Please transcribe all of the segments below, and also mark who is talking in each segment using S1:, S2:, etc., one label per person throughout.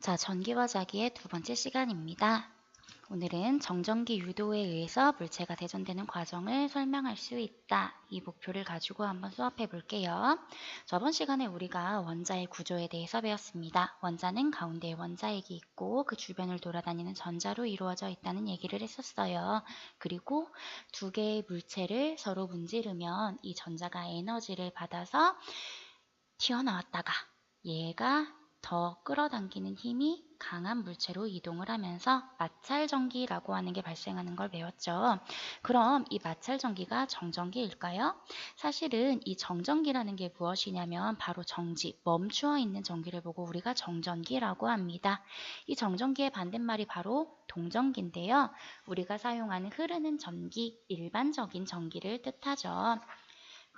S1: 자, 전기와 자기의 두 번째 시간입니다. 오늘은 정전기 유도에 의해서 물체가 대전되는 과정을 설명할 수 있다. 이 목표를 가지고 한번 수업해 볼게요. 저번 시간에 우리가 원자의 구조에 대해서 배웠습니다. 원자는 가운데에 원자핵이 있고 그 주변을 돌아다니는 전자로 이루어져 있다는 얘기를 했었어요. 그리고 두 개의 물체를 서로 문지르면 이 전자가 에너지를 받아서 튀어나왔다가 얘가 더 끌어당기는 힘이 강한 물체로 이동을 하면서 마찰전기라고 하는 게 발생하는 걸 배웠죠. 그럼 이 마찰전기가 정전기일까요? 사실은 이 정전기라는 게 무엇이냐면 바로 정지, 멈추어 있는 전기를 보고 우리가 정전기라고 합니다. 이 정전기의 반대말이 바로 동전기인데요. 우리가 사용하는 흐르는 전기, 일반적인 전기를 뜻하죠.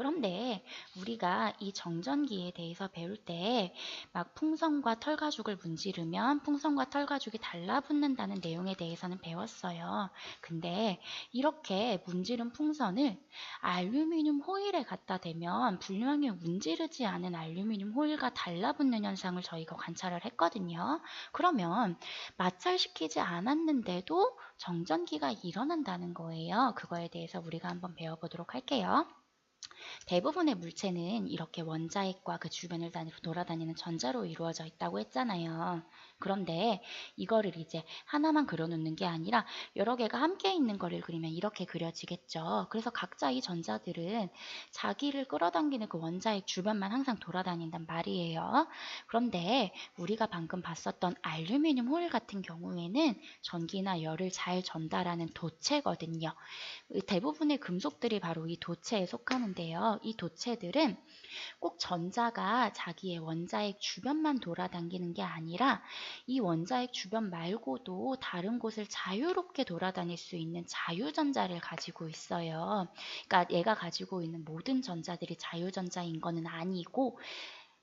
S1: 그런데 우리가 이 정전기에 대해서 배울 때 막 풍선과 털가죽을 문지르면 풍선과 털가죽이 달라붙는다는 내용에 대해서는 배웠어요. 근데 이렇게 문지른 풍선을 알루미늄 호일에 갖다 대면 분명히 문지르지 않은 알루미늄 호일과 달라붙는 현상을 저희가 관찰을 했거든요. 그러면 마찰시키지 않았는데도 정전기가 일어난다는 거예요. 그거에 대해서 우리가 한번 배워보도록 할게요. 대부분의 물체는 이렇게 원자핵과 그 주변을 돌아다니는 전자로 이루어져 있다고 했잖아요. 그런데 이거를 이제 하나만 그려놓는 게 아니라 여러 개가 함께 있는 거를 그리면 이렇게 그려지겠죠. 그래서 각자 이 전자들은 자기를 끌어당기는 그 원자핵 주변만 항상 돌아다닌단 말이에요. 그런데 우리가 방금 봤었던 알루미늄 홀 같은 경우에는 전기나 열을 잘 전달하는 도체거든요. 대부분의 금속들이 바로 이 도체에 속하는 데요. 이 도체들은 꼭 전자가 자기의 원자핵 주변만 돌아다니는 게 아니라 이 원자핵 주변 말고도 다른 곳을 자유롭게 돌아다닐 수 있는 자유전자를 가지고 있어요. 그러니까 얘가 가지고 있는 모든 전자들이 자유전자인 거는 아니고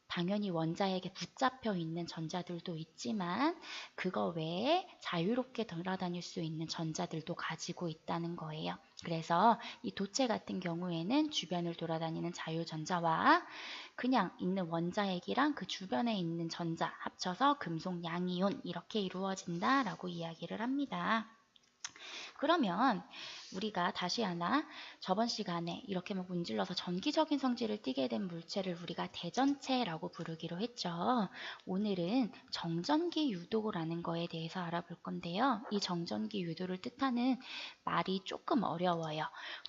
S1: 당연히 원자에게 붙잡혀 있는 전자들도 있지만 그거 외에 자유롭게 돌아다닐 수 있는 전자들도 가지고 있다는 거예요. 그래서 이 도체 같은 경우에는 주변을 돌아다니는 자유전자와 그냥 있는 원자핵이랑 그 주변에 있는 전자 합쳐서 금속 양이온 이렇게 이루어진다라고 이야기를 합니다. 그러면 우리가 다시 하나 저번 시간에 이렇게 막 문질러서 전기적인 성질을 띠게 된 물체를 우리가 대전체라고 부르기로 했죠. 오늘은 정전기 유도라는 거에 대해서 알아볼 건데요. 이 정전기 유도를 뜻하는 말이 조금 어려워요.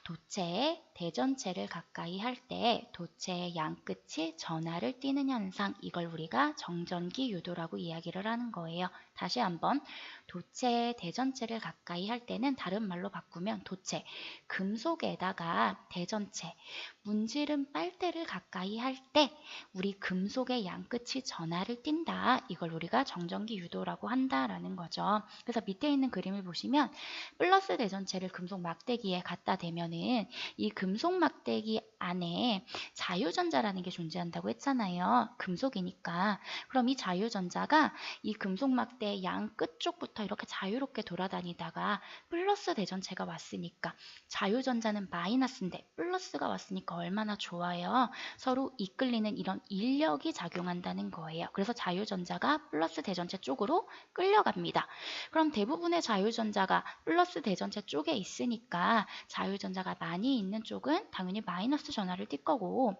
S1: 도체에 대전체를 가까이 할 때 도체의 양끝이 전하를 띠는 현상 이걸 우리가 정전기 유도라고 이야기를 하는 거예요. 다시 한번 도체의 대전체를 가까이 할 때는 다른 말로 바꾸면 도체, 금속에다가 대전체, 문지름 빨대를 가까이 할 때 우리 금속의 양끝이 전하를 띈다. 이걸 우리가 정전기 유도라고 한다라는 거죠. 그래서 밑에 있는 그림을 보시면 플러스 대전체를 금속 막대기에 갖다 대면은 이 금속 막대기 안에 자유전자라는 게 존재한다고 했잖아요. 금속이니까. 그럼 이 자유전자가 이 금속 막대의 양 끝쪽부터 이렇게 자유롭게 돌아다니다가 플러스 대전체가 왔으니까 자유전자는 마이너스인데 플러스가 왔으니까 얼마나 좋아요. 서로 이끌리는 이런 인력이 작용한다는 거예요. 그래서 자유전자가 플러스 대전체 쪽으로 끌려갑니다. 그럼 대부분의 자유전자가 플러스 대전체 쪽에 있으니까 자유전자가 많이 있는 쪽은 당연히 마이너스 전하를 띌 거고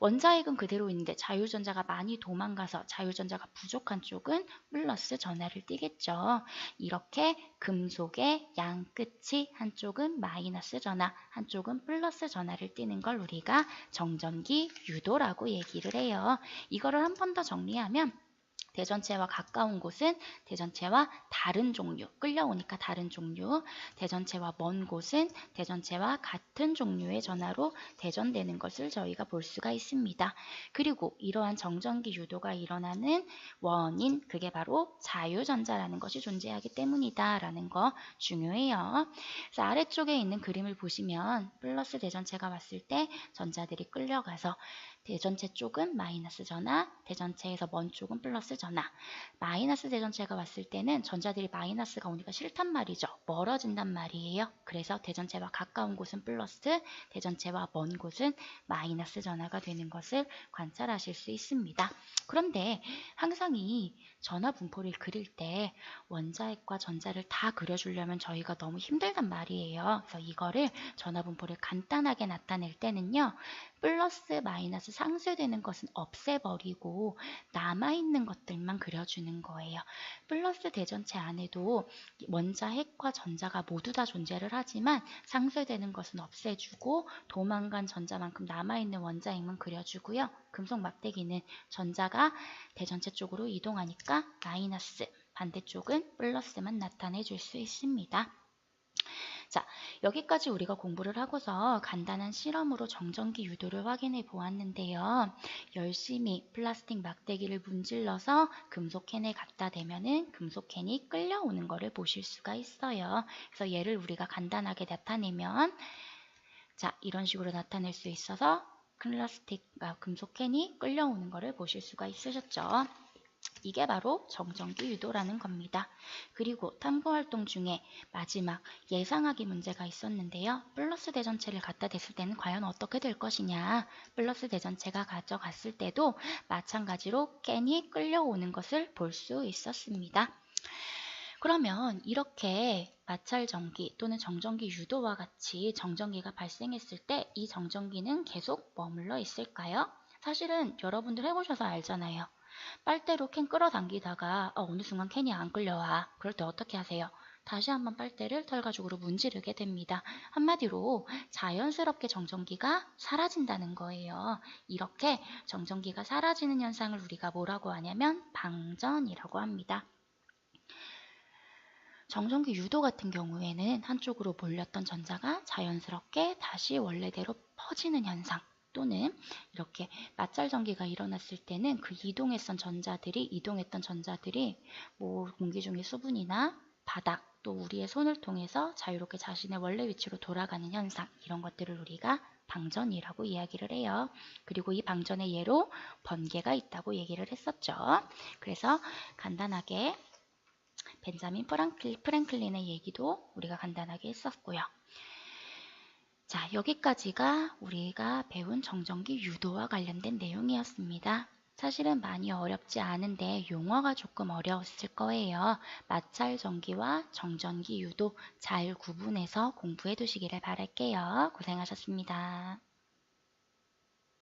S1: 원자핵은 그대로 있는데 자유전자가 많이 도망가서 자유전자가 부족한 쪽은 플러스 전하를 띠겠죠. 이렇게 금속의 양 끝이 한쪽은 마이너스 전하, 한쪽은 플러스 전하를 띠는 걸 우리가 정전기 유도라고 얘기를 해요. 이거를 한 번 더 정리하면 대전체와 가까운 곳은 대전체와 다른 종류, 끌려오니까 다른 종류, 대전체와 먼 곳은 대전체와 같은 종류의 전하로 대전되는 것을 저희가 볼 수가 있습니다. 그리고 이러한 정전기 유도가 일어나는 원인, 그게 바로 자유전자라는 것이 존재하기 때문이다 라는 거 중요해요. 그래서 아래쪽에 있는 그림을 보시면 플러스 대전체가 왔을 때 전자들이 끌려가서 대전체 쪽은 마이너스 전하, 대전체에서 먼 쪽은 플러스 전하. 마이너스 대전체가 왔을 때는 전자들이 마이너스가 오니까 싫단 말이죠. 멀어진단 말이에요. 그래서 대전체와 가까운 곳은 플러스, 대전체와 먼 곳은 마이너스 전하가 되는 것을 관찰하실 수 있습니다. 그런데 항상 이 전화 분포를 그릴 때 원자핵과 전자를 다 그려주려면 저희가 너무 힘들단 말이에요. 그래서 이거를 전화 분포를 간단하게 나타낼 때는요. 플러스 마이너스 상쇄되는 것은 없애버리고 남아있는 것들만 그려주는 거예요. 플러스 대전체 안에도 원자 핵과 전자가 모두 다 존재를 하지만 상쇄되는 것은 없애주고 도망간 전자만큼 남아있는 원자 핵만 그려주고요. 금속 막대기는 전자가 대전체 쪽으로 이동하니까 마이너스, 반대쪽은 플러스만 나타내 줄 수 있습니다. 자, 여기까지 우리가 공부를 하고서 간단한 실험으로 정전기 유도를 확인해 보았는데요. 열심히 플라스틱 막대기를 문질러서 금속캔에 갖다 대면은 금속캔이 끌려오는 것을 보실 수가 있어요. 그래서 얘를 우리가 간단하게 나타내면 자, 이런 식으로 나타낼 수 있어서 플라스틱 아, 금속캔이 끌려오는 것을 보실 수가 있으셨죠. 이게 바로 정전기 유도라는 겁니다. 그리고 탐구활동 중에 마지막 예상하기 문제가 있었는데요. 플러스 대전체를 갖다 댔을 때는 과연 어떻게 될 것이냐. 플러스 대전체가 가져갔을 때도 마찬가지로 캔이 끌려오는 것을 볼 수 있었습니다. 그러면 이렇게 마찰 전기 또는 정전기 유도와 같이 정전기가 발생했을 때 이 정전기는 계속 머물러 있을까요? 사실은 여러분들 해보셔서 알잖아요. 빨대로 캔 끌어당기다가 어, 느 순간 캔이 안 끌려와. 그럴 때 어떻게 하세요? 다시 한번 빨대를 털가죽으로 문지르게 됩니다. 한마디로 자연스럽게 정전기가 사라진다는 거예요. 이렇게 정전기가 사라지는 현상을 우리가 뭐라고 하냐면 방전이라고 합니다. 정전기 유도 같은 경우에는 한쪽으로 몰렸던 전자가 자연스럽게 다시 원래대로 퍼지는 현상 또는 이렇게 마찰 전기가 일어났을 때는 그 이동했던 전자들이 이동했던 전자들이 뭐 공기 중의 수분이나 바닥 또 우리의 손을 통해서 자유롭게 자신의 원래 위치로 돌아가는 현상 이런 것들을 우리가 방전이라고 이야기를 해요. 그리고 이 방전의 예로 번개가 있다고 얘기를 했었죠. 그래서 간단하게 벤자민 프랭클린의 얘기도 우리가 간단하게 했었고요. 자, 여기까지가 우리가 배운 정전기 유도와 관련된 내용이었습니다. 사실은 많이 어렵지 않은데 용어가 조금 어려웠을 거예요. 마찰 전기와 정전기 유도 잘 구분해서 공부해 두시기를 바랄게요. 고생하셨습니다.